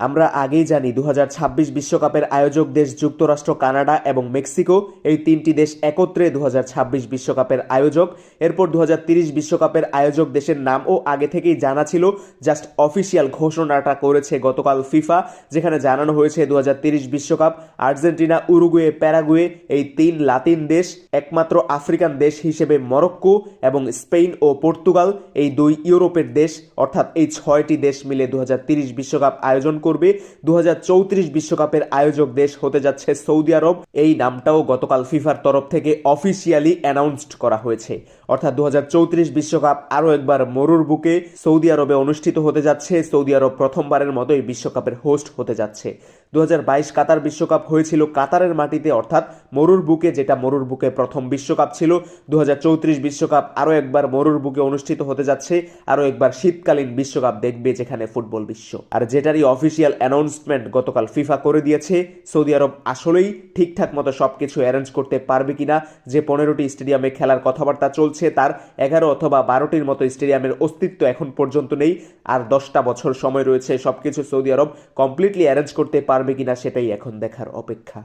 আমরা আগেই জানি দু বিশ্বকাপের আয়োজক দেশ যুক্তরাষ্ট্র, কানাডা এবং মেক্সিকো এই তিনটি দেশ একত্রে দু বিশ্বকাপের আয়োজক। এরপর দু বিশ্বকাপের আয়োজক দেশের নামও আগে থেকেই জানা ছিল, জাস্ট অফিসিয়াল ঘোষণাটা করেছে গতকাল ফিফা, যেখানে জানানো হয়েছে দু বিশ্বকাপ আর্জেন্টিনা, উরুগুয়ে, প্যারাগুয়ে এই তিন লাতিন দেশ, একমাত্র আফ্রিকান দেশ হিসেবে মরক্কো এবং স্পেন ও পর্তুগাল এই দুই ইউরোপের দেশ, অর্থাৎ এই ছয়টি দেশ মিলে দু বিশ্বকাপ আয়োজন করবে। দু বিশ্বকাপের আয়োজক দেশ হতে যাচ্ছে সৌদি আরব। এই নামটাও গতকাল ফিফার তরফ থেকে অফিসিয়ালি অ্যানাউন্সড করা হয়েছে। অর্থাৎ দু বিশ্বকাপ আরও একবার মরুর বুকে সৌদি আরবে অনুষ্ঠিত হতে যাচ্ছে। সৌদি আরব প্রথমবারের মতোই বিশ্বকাপের হোস্ট হতে যাচ্ছে। দু হাজার বাইশ কাতার বিশ্বকাপ হয়েছিল কাতারের মাটিতে, অর্থাৎ মরুর বুকে, যেটা মরুর বুকে প্রথম বিশ্বকাপ ছিল। দু বিশ্বকাপ আরও একবার মরুর বুকে অনুষ্ঠিত হতে যাচ্ছে। আরও একবার শীতকালীন বিশ্বকাপ দেখবে যেখানে ফুটবল বিশ্ব। আর যেটারই অফিসিয়াল অ্যানাউন্সমেন্ট গতকাল ফিফা করে দিয়েছে, সৌদি আরব আসলেই ঠিকঠাক মতো সবকিছু অ্যারেঞ্জ করতে পারবে কিনা, যে পনেরোটি স্টেডিয়ামে খেলার কথাবার্তা চলছে, তার এগারো অথবা বারোটির মতো স্টেডিয়ামের অস্তিত্ব এখন পর্যন্ত নেই। আর দশটা বছর সময় রয়েছে সবকিছু সৌদি আরব কমপ্লিটলি অ্যারেঞ্জ করতে পারবে কিনা সেটাই এখন দেখার অপেক্ষা।